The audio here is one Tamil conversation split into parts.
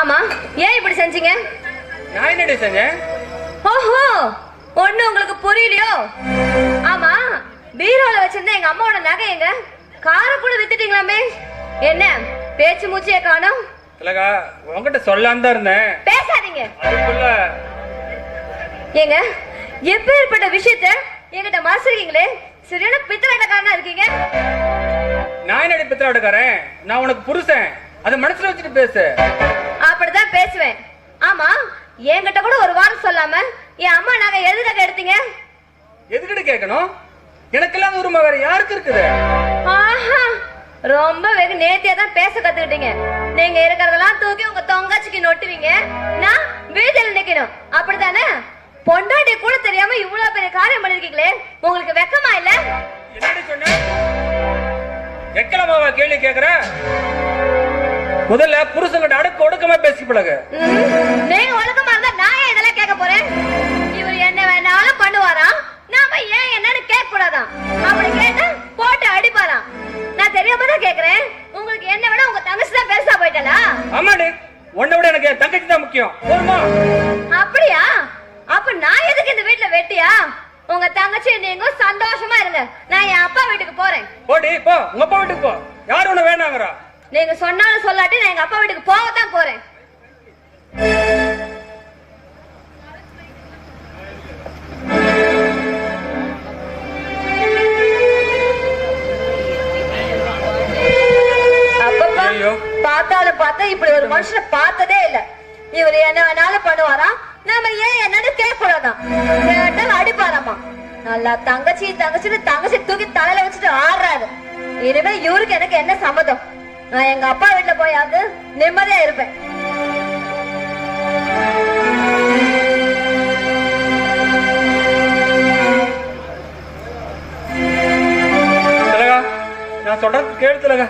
ஆமா ஏன் இப்படி செஞ்சீங்க? நான் என்னடி செஞ்சேன்? ஓஹோ ஒண்ணு உங்களுக்கு புரியலையோ? ஆமா பீரோல வச்சிருந்த எங்க அம்மாவோட நகை எங்க? காரை கூட வித்துட்டீங்களாமே? என்ன பேச்சு மூச்சியே காணோம்? திலகா உன்கிட்ட சொல்லாம தான் இருந்தேன். பேசாதீங்க. ஏங்க எப்பேற்பட்ட விஷயத்த என்கிட்ட மறைச்சிருக்கீங்களே? சரியான பித்தலாட்டக்காரனா இருக்கீங்க. நான் என்னடி பித்தலாட்டுக்காரன் நான் உனக்கு புருஷன். அதை மனசுல வச்சுட்டு பேசு. பேசுவேன். ஆமா என்கிட்ட கூட ஒரு வாரம் சொல்லாம என் அம்மா நகை எதுக்காக எடுத்தீங்க? எதுக்கிட்ட கேட்கணும் எனக்கெல்லாம் உரிமை வேற யாருக்கு இருக்குது? ஆஹா ரொம்ப வெகு நேர்த்தியா தான் பேச கத்துக்கிட்டீங்க. நீங்க இருக்கிறதெல்லாம் தூக்கி உங்க தொங்காச்சிக்கு நொட்டுவீங்க. நான் வீதியில் நிக்கணும். அப்படிதானே பொண்டாட்டி கூட தெரியாம இவ்வளவு பெரிய காரியம் பண்ணிருக்கீங்களே. உங்களுக்கு வெக்கமா இல்ல? என்னடி சொன்ன? எக்கலமாவா கேள்வி கேக்குற? முதல்ல புருஷங்கிட்ட அடக்க ஒடுக்கமா பேசி பழகு. நீங்க ஒழுக்கமா இருந்தா நான் இதெல்லாம் கேட்க போறேன்? இவர் என்ன வேணாலும் பண்ணுவாராம். நாம ஏன் என்னன்னு கேட்க கூடாதாம் அப்படி கேட்டா போட்டு அடிப்பாராம். நான் தெரியாம தான் கேக்குறேன் உங்களுக்கு என்ன வேணா உங்க தங்கச்சி தான் பெருசா போயிட்டலா ஆமாடி. உன்னை விட எனக்கு என் தங்கச்சி தான் முக்கியம். போதுமா? அப்படியா? அப்ப நான் எதுக்கு இந்த வீட்ல வெட்டியா? உங்க தங்கச்சி நீங்க சந்தோஷமா இருங்க. நான் என் அப்பா வீட்டுக்கு போறேன். போடி போ. உங்க அப்பா வீட்டுக்கு போ. யாரு உன்னை வேணாங்கிறா? நீங்க சொன்னாலும் சொல்லாட்டி நான் எங்க அப்பா வீட்டுக்கு போகத்தான் போறேன். பார்த்தாலும் பார்த்தா இப்படி ஒரு மனுஷனை பார்த்ததே இல்ல. இவர் என்ன வேணாலும் பண்ணுவாராம். நாம ஏன் என்னன்னு கேட்க கூடாதாம் கேட்டாலும் அடிப்பாராமா. நல்லா தங்கச்சி தங்கச்சின்னு தங்கச்சி தூக்கி தலையில வச்சுட்டு ஆடுறாரு. இனிமே இவருக்கு எனக்கு என்ன சம்மதம்? நான் எங்க அப்பா வீட்டுல போயாவது நிம்மதியா இருப்பேன். நான் சொல்றது கேளு திலகா.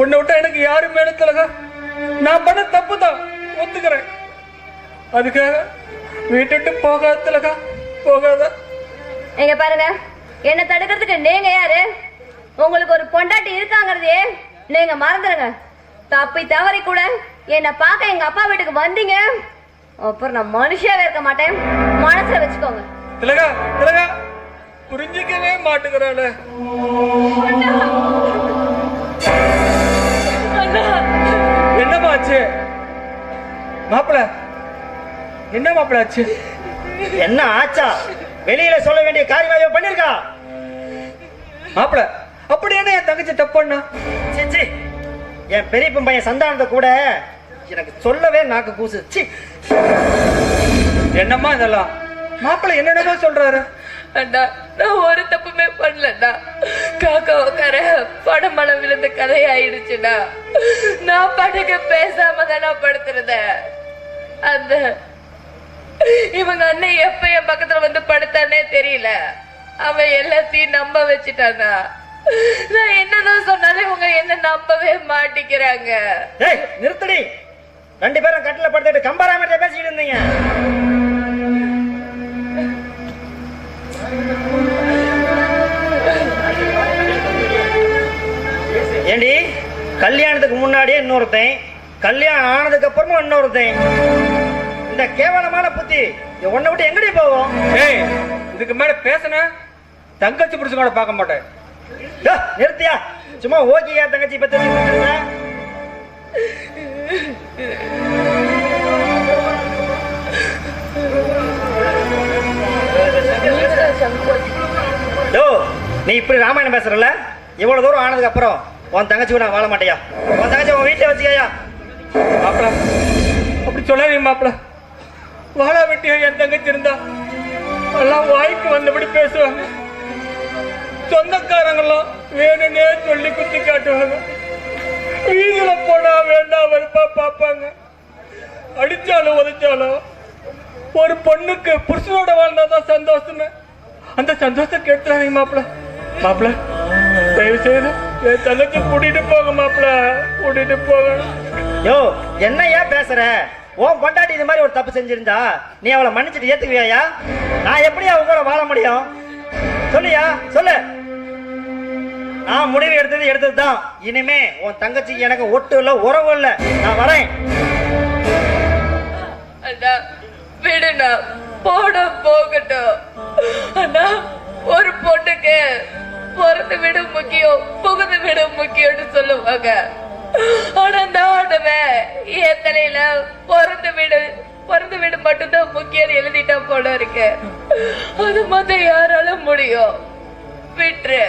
உன்னை விட்டா எனக்கு யாரும் மேல திலகா. நான் பண்ண தப்பு தான் ஒத்துக்கிறேன். அதுக்காக வீட்டை விட்டு போகாத. இங்க பாருங்க என்ன தடுக்கிறதுக்கு நீங்க யாரு? உங்களுக்கு ஒரு பொண்டாட்டி இருக்காங்கறதே நீங்க மறந்துடுங்க தப்பி தவறி கூட என்ன பார்க்க எங்க அப்பா வீட்டுக்கு வந்தீங்க. அப்புறம் நான் மனுஷியாவே இருக்க மாட்டேன். மனசுல வச்சுக்கோங்க. திலகா திலகா புரிஞ்சிக்கவே மாட்டுக்கிறாளே என்னம்மா ஆச்சு? மாப்பிள என்ன மாப்பிள ஆச்சு? என்ன ஆச்சா? வெளியில சொல்ல வேண்டிய காரியமாக பண்ணிருக்கா? மாப்பிள அப்படி என்ன என் தங்கச்சி தப்புண்ணா சிச்சி என் பெரியப்பன் பையன் சந்தானத்தை கூட எனக்கு சொல்லவே நாக்கு கூசு. சி. என்னம்மா இதெல்லாம்? மாப்பிள்ளை என்னென்னமோ சொல்றாரு. அண்ணா நான் ஒரு தப்புமே பண்ணலண்ணா. காக்கா உட்கார படமளம் விழுந்த கதையாயிடுச்சுண்ணா. நான் படுக்க பேசாம தானே படுத்துருந்தேன். அந்த இவங்க அண்ணன் எப்ப என் பக்கத்துல வந்து படுத்தானே தெரியல. அவன் எல்லாத்தையும் நம்ப வச்சுட்டானா. நான் என்னதான் சொன்னாலும் இவங்க என்ன நம்பவே மாட்டிக்கிறாங்க. ஏய் நிறுத்தடி. ரெண்டு பேரும் கட்டில படுத்துட்டு கம்பராமட்ட பேசிட்டு இருந்தீங்க. ஏண்டி கல்யாணத்துக்கு முன்னாடியே இன்னொருத்தன் கல்யாணம் ஆனதுக்கு அப்புறமும் இன்னொருத்தன். இந்த கேவலமான புத்தி இது உன்னை விட்டு எங்கடி போவோம் ஏய் இதுக்கு மேல பேசுன தங்கச்சி புடிச்சு கூட பார்க்க மாட்டேன். நிறுத்தியா. சும்மா ஓகே தங்கச்சி பத்தி யோ நீ இப்படி ராமாயணம் பேசுறல இவ்வளவு தூரம் ஆனதுக்கு அப்புறம் உன் தங்கச்சி கூட வாழ மாட்டியா? உன் தங்கச்சி உன் வீட்டுல வச்சுக்கயா? மாப்பிள அப்படி சொல்லாதீங்க மாப்பிள. வாழா வெட்டியா என் தங்கச்சி இருந்தா? எல்லாம் வாய்க்கு வந்தபடி பேசுவாங்க. சொந்தக்காரங்களாம் வேணும்னே சொல்லி குத்தி காட்டுவாங்க. வீதியில போனா வேண்டாம் வெறுப்பா பார்ப்பாங்க. அடிச்சாலும் உதைச்சாலும் ஒரு பொண்ணுக்கு புருஷனோட வாழ்ந்தாதான் சந்தோஷமே அந்த சந்தோஷத்தை கேட்டுறாங்க மாப்பிள. மாப்பிள தயவு செய்து என் தங்கச்சி கூட்டிட்டு போங்க மாப்பிள. கூட்டிட்டு போங்க. யோ என்ன ஏன் பேசுற? உன் பொண்டாட்டி இது மாதிரி ஒரு தப்பு செஞ்சிருந்தா நீ அவளை மன்னிச்சுட்டு ஏத்துக்குவியா நான் எப்படி அவங்க கூட வாழ முடியும்? சொல்லியா? சொல்லு. நான் முடிவு எடுத்தது எடுத்தது தான் இனிமே உன் தங்கச்சி எனக்கு ஒட்டு இல்ல உறவு இல்ல. நான் வரேன். அண்ணா விடுண்ணா. போட போகட்டும். அண்ணா ஒரு பொண்ணுக்கு பிறந்து விட முக்கியம் புகுந்து விட முக்கியம்னு சொல்லுவாங்க. ஆனா இந்த ஆண்டவன் என் தலையில பிறந்து விட பிறந்து விடு மட்டும்தான் முக்கியம் எழுதிட்டா போல இருக்கு. அது மட்டும் யாரால முடியும். விட்டுரு.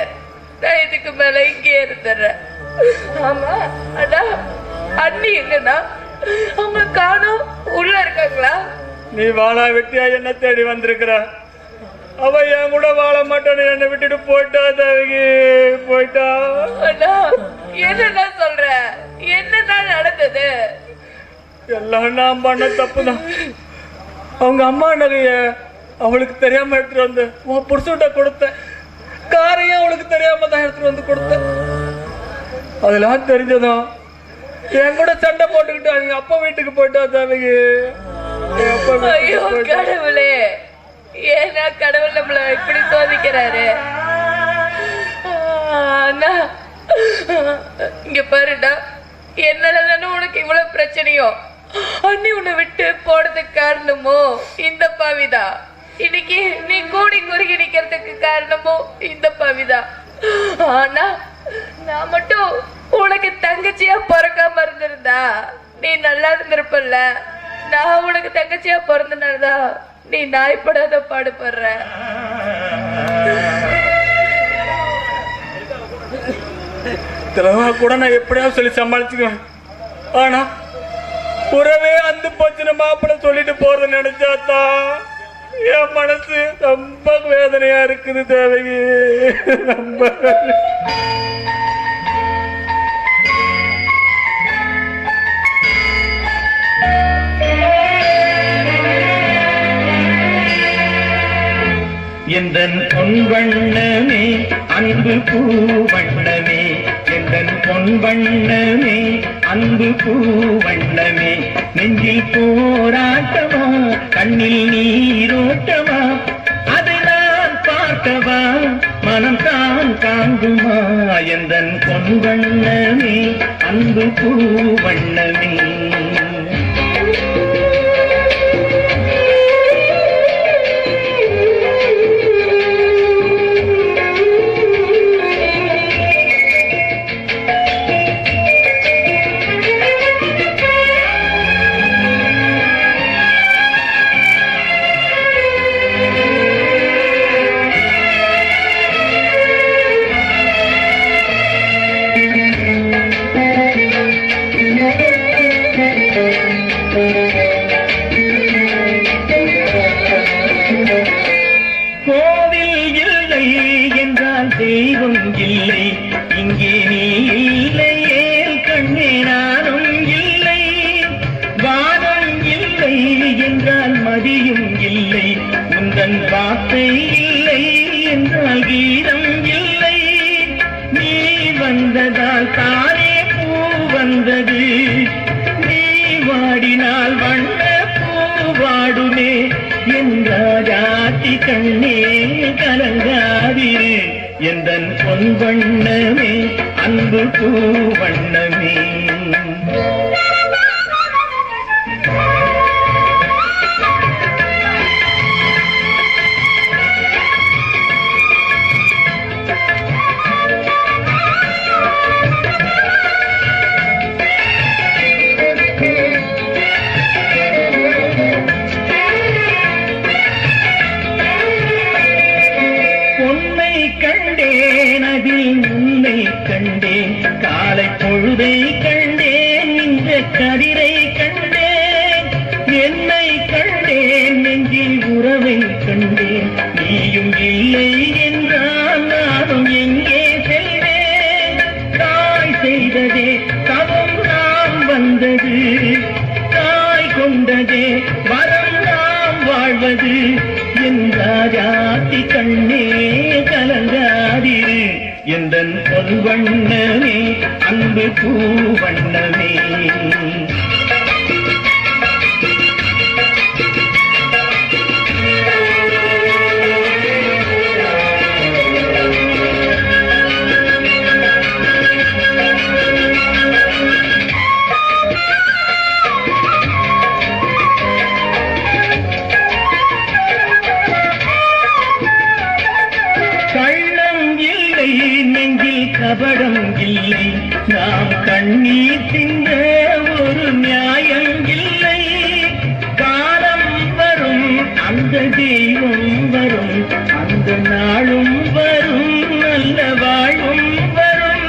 நான் இதுக்கு மேல இங்கே இருந்துடுறேன் ஆமா அண்ணா அண்ணி எங்கண்ணா? அவங்க காணும். உள்ள இருக்காங்களா? நீ வாழா வெட்டியா என்ன தேடி வந்திருக்கிற? அவ என் கூட வாழ மாட்டான்னு என்னை விட்டுட்டு போயிட்டா தேவகி? போயிட்டா? என்னண்ணா சொல்ற? என்னதான் நடந்தது? எல்லாம் நான் பண்ண தப்புதான். அவங்க அம்மா நகைய அவளுக்கு தெரியாம எடுத்துட்டு வந்து உன் புருஷன்ட்ட கொடுத்தேன். காரையும் அவளுக்கு தெரியாம தான் எடுத்துட்டு வந்து கொடுத்தேன். அதெல்லாம் தெரிஞ்சதும் என் கூட சண்டை போட்டுக்கிட்டு அவங்க அப்பா வீட்டுக்கு போயிட்டா வீட்டுக்கு ஐயோ. கடவுளே. ஏன்னா கடவுள் நம்மள இப்படி சோதிக்கிறாரு. இங்க பாருடா. என்னாலதானே உனக்கு இவ்வளவு பிரச்சனையோ? அண்ணி உன்னை விட்டு போறதுக்கு காரணமோ? இந்த பாவிதா. இன்னைக்கு நீ கூடி குறுகி நிக்கிறதுக்கு காரணமோ? இந்த பாவிதா. ஆனா நான் மட்டும் உனக்கு தங்கச்சியா பிறக்காம இருந்திருந்தா நீ நல்லா இருந்திருப்பல்ல. நான் உனக்கு தங்கச்சியா பிறந்தனாலதான் நீ நாய்ப்படாத பாடுபடுற. திலகா கூட நான் எப்படியாவது சொல்லி சமாளிச்சுக்குவேன். ஆனா உறவே அந்த பச்சின மாப்பிள்ள சொல்லிட்டு போறது நினைச்சாத்தா என் மனசு ரொம்ப வேதனையா இருக்குது தேவகி. ரொம்ப எந்தன் பொன்வண்ணமே அன்பு பூவண்ணமே எந்தன் பொன்வண்ணமே அன்பு பூவண்ணமே நெஞ்சில் போராட்டமா கண்ணில் நீரோட்டமா அதை நான் பார்க்கவா மனம் தான் காங்குமா எந்தன் பொன்வண்ணமே அன்பு பூவண்ணமே. என்றால் மதியும் இல்லை. உந்தன் வார்த்தை இல்லை என்றால் கீதம் இல்லை. நீ வந்ததால் தானே பூ வந்தது. நீ வாடினால் வண்ண பூ வாடுமே என்றாதி கண்ணே கலங்காதிரு. எந்தன் பொன் வண்ணமே அன்பு பூ வண்ணமே. கண்டேன் நீயும் இல்லை என்றால் நானும் எங்கே செல்வேன்? தாய் செய்ததே தவம் நாம் வந்தது. தாய் கொண்டதே வரம் நாம் வாழ்வது. என்றாதி கண்ணே கலங்காதிரு. எந்தன் பொன் வண்ணமே அன்பு பூ வண்ணமே கண்ணீர் சிந்த ஒரு நியாயம் இல்லை. காலம் வரும் அந்த தெய்வம் வரும். அந்த நாளும் வரும் நல்ல வாழும் வரும்.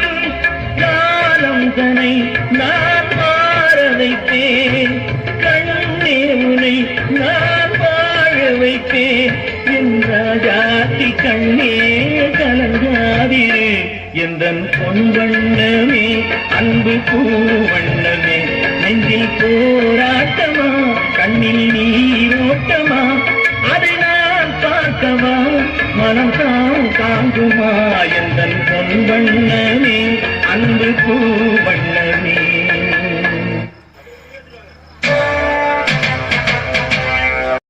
காலம் தனை நான் மாற வைத்தேன் கண்ணே உனை நான் வாழ வைத்தேன் என் ராஜாத்தி கண்ணே கலங்காதிரே. எந்த பொன் அன்பு பூவண்ணமே நெஞ்சில் போராட்டமா? கண்ணில் நீரோட்டமா? அதை நான் பார்க்கவா? மனம் தான் தாங்குமா? எந்த பொன் வண்ணமே. அன்பு பூ